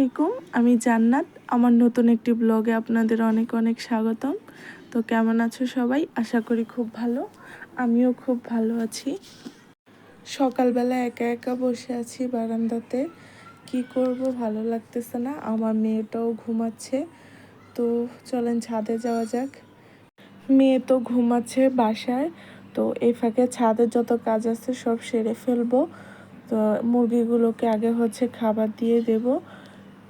আলাইকুম, আমি জান্নাত। আমার নতুন একটি ব্লগে আপনাদের অনেক অনেক স্বাগতম। তো কেমন আছো সবাই? আশা করি খুব ভালো। আমিও খুব ভালো আছি। সকালবেলা একা একা বসে আছি বারান্দাতে। কি করব ভালো লাগতেছে না। আমার মেয়েটাও ঘুমাচ্ছে। তো চলেন ছাদে যাওয়া যাক। মেয়ে তো ঘুমাচ্ছে বাসায়। তো এই ফাঁকে ছাদের যত কাজ আছে সব সেরে ফেলব। তো মুরগিগুলোকে আগে হচ্ছে খাবার দিয়ে দেব।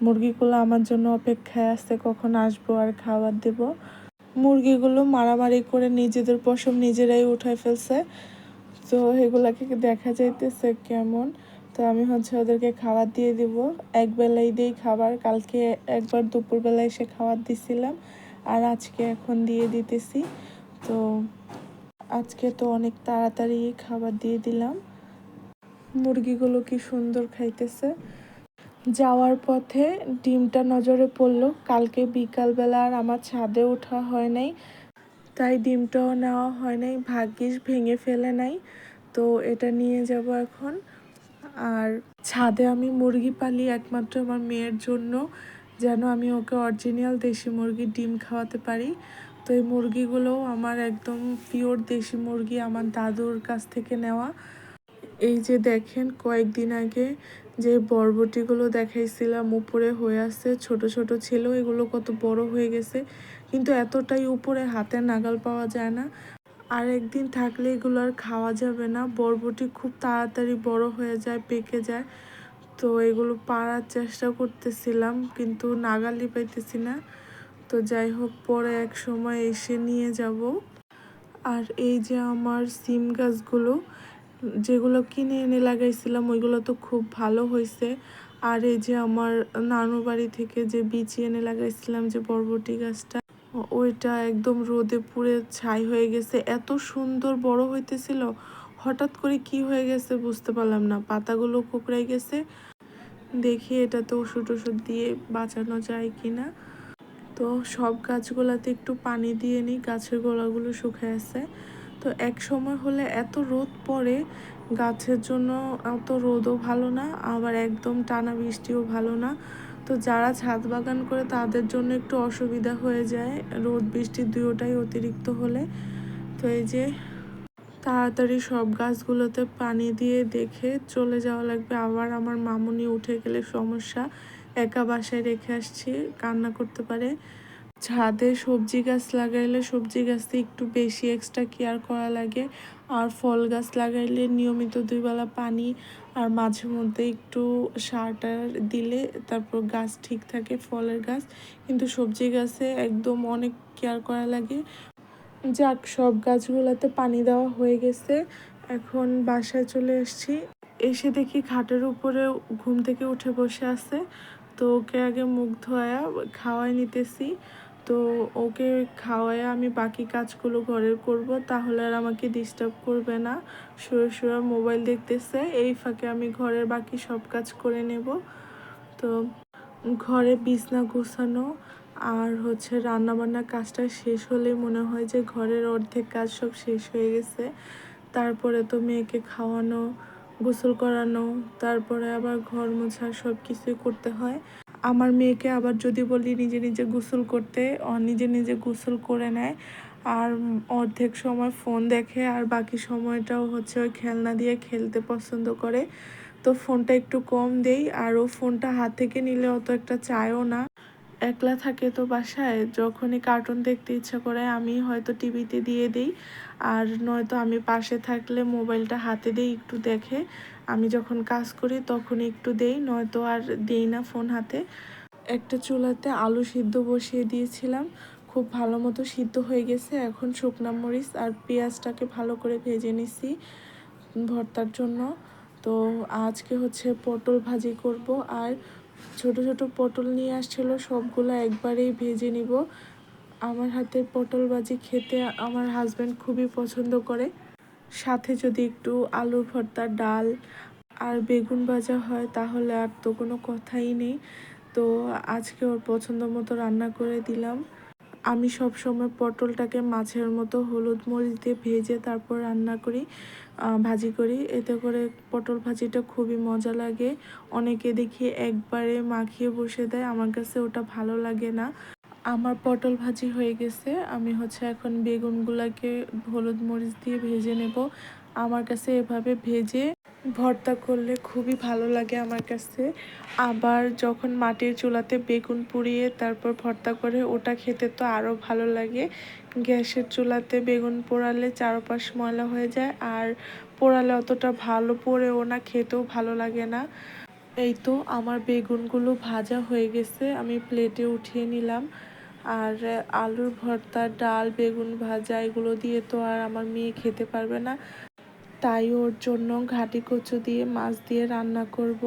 মুরগিগুলো আমার জন্য অপেক্ষায় আছে, কখন আসব আর খাবার দেব। মুরগিগুলো মারামারি করে নিজেদের পশম নিজেরাই উঠায় ফেলছে। তো এগুলাকে দেখা যাইতেছে কেমন। তো আমি হচ্ছে ওদেরকে খাবার দিয়ে দিব। এক বেলাই দিই খাবার, কালকে একবার দুপুরবেলা এসে খাবার দিছিলাম। আর আজকে এখন দিয়ে দিতেছি। তো আজকে তো অনেক তাড়াতাড়ি খাবার দিয়ে দিলাম। মুরগিগুলো কি সুন্দর খাইতেছে। যাওয়ার পথে ডিমটা নজরে পড়ল। কালকে বিকালবেলা আর আমার ছাদে ওঠা হয় নাই, তাই ডিমটাও নেওয়া হয় নাই। ভাগ্যিস ভেঙে ফেলে নাই, তো এটা নিয়ে যাব এখন। আর ছাদে আমি মুরগি পালি একমাত্র আমার মেয়ের জন্য, যেন আমি ওকে অরিজিনাল দেশি মুরগির ডিম খাওয়াতে পারি। তো এই মুরগিগুলোও আমার একদম পিওর দেশি মুরগি আমার দাদুর কাছ থেকে নেওয়া। এই যে দেখেন, কয়েকদিন আগে যে বরবটিগুলো দেখাইছিলাম উপরে হয়ে আছে, ছোট ছোট ছিল, এগুলো কত বড় হয়ে গেছে, কিন্তু এতটাই উপরে হাতে নাগাল পাওয়া যায় না। আর একদিন থাকলে এগুলো আর খাওয়া যাবে না, বরবটি খুব তাড়াতাড়ি বড় হয়ে যায়, পেকে যায়। তো এগুলো পাড়ার চেষ্টা করতেছিলাম, কিন্তু নাগালই পাইতেছি না। তো যাই হোক, পরে এক সময় এসে নিয়ে যাব। আর এই যে আমার সিম গাছগুলো যেগুলো কিনে এনে লাগাইছিলাম, ওইগুলো তো খুব ভালো হয়েছে আর এই যে আমার নানু বাড়ি থেকে যে বিচি এনে লাগাইছিলাম যে বরবটি গাছটা, ওইটা একদম রোদে পুড়ে ছাই হয়ে গেছে। এত সুন্দর বড় হইতেছিল, হঠাৎ করে কি হয়ে গেছে বুঝতে পারলাম না। পাতাগুলো কুকড়াই গেছে, দেখি এটাতে ওষুধ ওষুধ দিয়ে বাঁচানো যায় কি না তো সব গাছগুলাতে একটু পানি দিয়ে নিই, গাছের গোড়াগুলো শুকায় আছে। তো এক সময় হলে এত রোদ পড়ে, গাছের জন্য এত রোদও ভালো না, আবার একদম টানা বৃষ্টিও ভালো না। তো যারা ছাদ বাগান করে তাদের জন্য একটু অসুবিধা হয়ে যায় রোদ বৃষ্টি দুটোটাই অতিরিক্ত হলে। তো এই যে তাড়াতাড়ি সব গাছগুলোতে পানি দিয়ে দেখে চলে যাওয়া লাগবে। আবার আমার মামুনি উঠে গেলে সমস্যা, একা বাসায় রেখে আসছি, কান্না করতে পারে। ছাদে সবজি গাছ লাগাইলে সবজি গাছে একটু বেশি এক্সট্রা কেয়ার করা লাগে। আর ফল গাছ লাগাইলে নিয়মিত দুইবেলা পানি আর মাঝে মধ্যে একটু সার টার দিলে তারপর গাছ ঠিক থাকে, ফলের গাছ। কিন্তু সবজি গাছে একদম অনেক কেয়ার করা লাগে। যাক, সব গাছগুলোতে পানি দেওয়া হয়ে গেছে। এখন বাসায় চলে এসেছি। এসে দেখি খাটের উপরে ঘুম থেকে উঠে বসে আছে। তো ওকে আগে মুখ ধোয়া, খাওয়াই নিতেছি। তো ওকে খাওয়ায় আমি বাকি কাজগুলো ঘরের করব, তাহলে আর আমাকে ডিস্টার্ব করবে না। শুয়ে শুয়ে মোবাইল দেখতেছে, এই ফাঁকে আমি ঘরের বাকি সব কাজ করে নেব। তো ঘরে বিছনা গোছানো আর হচ্ছে রান্নাবান্নার কাজটা শেষ হলে মনে হয় যে ঘরের অর্ধেক কাজ সব শেষ হয়ে গেছে। তারপরে তো মেয়েকে খাওয়ানো, গোসল করানো, তারপরে আবার ঘর মোছা সব কিছুই করতে হয়। আমার মেয়েকে আবার যদি বলি নিজে নিজে গোসল করতে নিজে নিজে গোসল করে নেয়। আর অর্ধেক সময় ফোন দেখে, আর বাকি সময়টাও হচ্ছে ওই খেলনা দিয়ে খেলতে পছন্দ করে। তো ফোনটা একটু কম দেই, আর ও ফোনটা হাত থেকে নিলে অত একটা চায়ও না। একলা থাকে তো বাসায়, যখনই কার্টুন দেখতে ইচ্ছা করে আমি হয়তো টিভিতে দিয়ে দিই, আর নয়তো আমি পাশে থাকলে মোবাইলটা হাতে দিই একটু দেখে, আমি যখন কাজ করি তখন একটু দেই, নয়তো আর দেই না ফোন হাতে। একটা চুলাতে আলু সিদ্ধ বসিয়ে দিয়েছিলাম, খুব ভালো মতো সিদ্ধ হয়ে গেছে, এখন শুকনা মরিচ আর পেঁয়াজটাকে ভালো করে ভেজে নিছি ভর্তার জন্য। তো আজকে হচ্ছে পটল ভাজি করব আর ছোট ছোট পটল নিয়ে আসছিল, সবগুলো একবারেই ভেজে নিব। আমার হাতের পটল বাজি খেতে আমার হাজব্যান্ড খুবই পছন্দ করে। সাথে যদি একটু আলুর ভর্তা, ডাল আর বেগুন ভাজা হয়, তাহলে আর তো কোনো কথাই নেই। তো আজকে ওর পছন্দ মতো রান্না করে দিলাম। আমি সব সময় পটলটাকে মাছের মতো হলুদ মরিচ দিয়ে ভেজে তারপর রান্না করি ভাজি করি। এতে করে পটল ভাজিটা খুবই মজা লাগে। অনেকে দেখি একবারে মাখিয়ে বসে দেয়, আমার কাছে ওটা ভালো লাগে না। আমার পটল ভাজি হয়ে গেছে, আমি হচ্ছে এখন বেগুনগুলাকে হলুদ মরিচ দিয়ে ভেজে নেব। আমার কাছে এভাবে ভেজে ভর্তা করলে খুবই ভালো লাগে আমার কাছে। আবার যখন মাটির চুলাতে বেগুন পুড়িয়ে তারপর ভর্তা করে ওটা খেতে তো আরও ভালো লাগে। গ্যাসের চুলাতে বেগুন পোড়ালে চারপাশ ময়লা হয়ে যায় আর পোড়ালে অতটা ভালো পড়েও না, খেতেও ভালো লাগে না। এই তো আমার বেগুনগুলো ভাজা হয়ে গেছে, আমি প্লেটে উঠিয়ে নিলাম। আর আলুর ভর্তা, ডাল, বেগুন ভাজা এগুলো দিয়ে তো আর আমার মেয়ে খেতে পারবে না। তাই ওর জন্য ঘাটি কচু দিয়ে মাছ দিয়ে রান্না করব।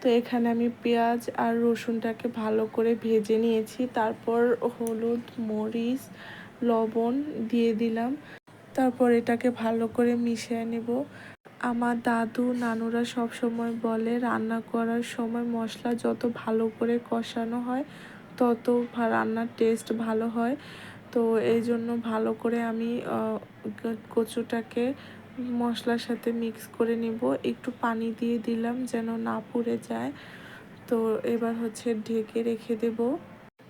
তো এখানে আমি পেঁয়াজ আর রসুনটাকে ভালো করে ভেজে নিয়েছি। তারপর হলুদ, মরিচ, লবণ দিয়ে দিলাম। তারপর এটাকে ভালো করে মিশিয়ে নেব। আমার দাদু, নানুরা সব সময় বলে, রান্না করার সময় মশলা যত ভালো করে কষানো হয়, তত রান্নার টেস্ট ভালো হয়। তো এই জন্য ভালো করে আমি কচুটাকে মশলার সাথে মিক্স করে নিব। একটু পানি দিয়ে দিলাম যেন না পুড়ে যায়। তো এবার হচ্ছে ঢেকে রেখে দেব।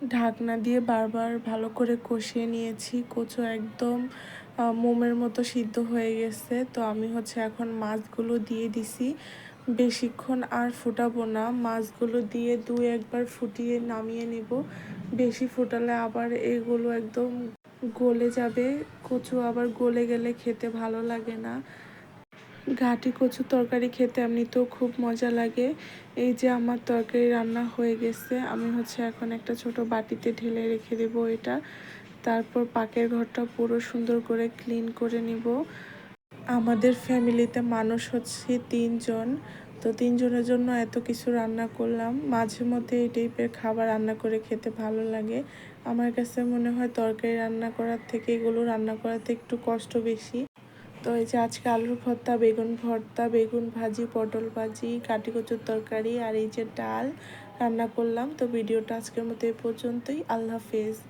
ঢাকনা দিয়ে বারবার ভালো করে কষিয়ে নিয়েছি। কচু একদম মোমের মতো সিদ্ধ হয়ে গেছে। তো আমি হচ্ছে এখন মাছগুলো দিয়ে দিছি। বেশিক্ষণ আর ফুটাবো না। মাছগুলো দিয়ে দু একবার ফুটিয়ে নামিয়ে নেব। বেশি ফুটালে আবার এগুলো একদম গলে যাবে, কচু আবার গলে গেলে খেতে ভালো লাগে না। ঘাটি কচু তরকারি খেতে এমনিতেও খুব মজা লাগে। এই যে আমার তরকারি রান্না হয়ে গেছে, আমি হচ্ছে এখন একটা ছোট বাটিতে ঢেলে রেখে দেবো এটা। তারপর পাকের ঘরটা পুরো সুন্দর করে ক্লিন করে নিব। আমাদের ফ্যামিলিতে মানুষ হচ্ছে তিনজন, তো তিনজনের জন্য এত কিছু রান্না করলাম। মাঝে মধ্যে এই টাইপের খাবার রান্না করে খেতে ভালো লাগে। আমার কাছে মনে হয় তরকারি রান্না করার থেকে, এগুলো রান্না করাতে একটু কষ্ট বেশি। তো এই যে আজকে আলুর ভর্তা, বেগুন ভর্তা, বেগুন ভাজি, পটল ভাজি, কাটি কচুর তরকারি আর এই যে ডাল রান্না করলাম। তো ভিডিওটা আজকের মতো এই পর্যন্তই। আল্লাহ হাফেজ।